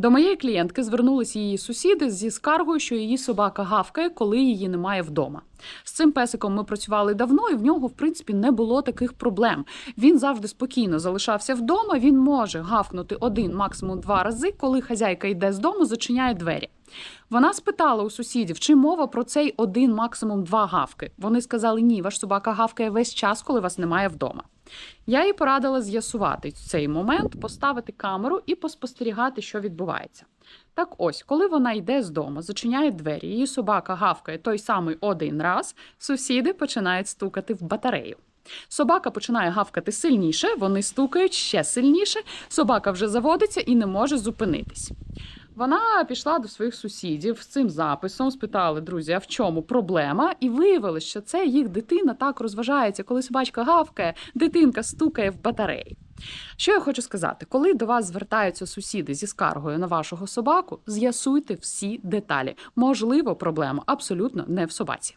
До моєї клієнтки звернулися її сусіди зі скаргою, що її собака гавкає, коли її немає вдома. З цим песиком ми працювали давно, і в нього, в принципі, не було таких проблем. Він завжди спокійно залишався вдома. Він може гавкнути один, максимум два рази, коли хазяйка йде з дому, зачиняє двері. Вона спитала у сусідів, чи мова про цей один, максимум два гавки. Вони сказали, ні, ваш собака гавкає весь час, коли вас немає вдома. Я їй порадила з'ясувати цей момент, поставити камеру і поспостерігати, що відбувається. Так ось, коли вона йде з дому, зачиняє двері, її собака гавкає той самий один раз, сусіди починають стукати в батарею. Собака починає гавкати сильніше, вони стукають ще сильніше. Собака вже заводиться і не може зупинитись. Вона пішла до своїх сусідів з цим записом, спитали друзі, а в чому проблема? І виявилось, що це їх дитина так розважається, коли собачка гавкає, дитинка стукає в батареї. Що я хочу сказати, коли до вас звертаються сусіди зі скаргою на вашого собаку, з'ясуйте всі деталі. Можливо, проблема абсолютно не в собаці.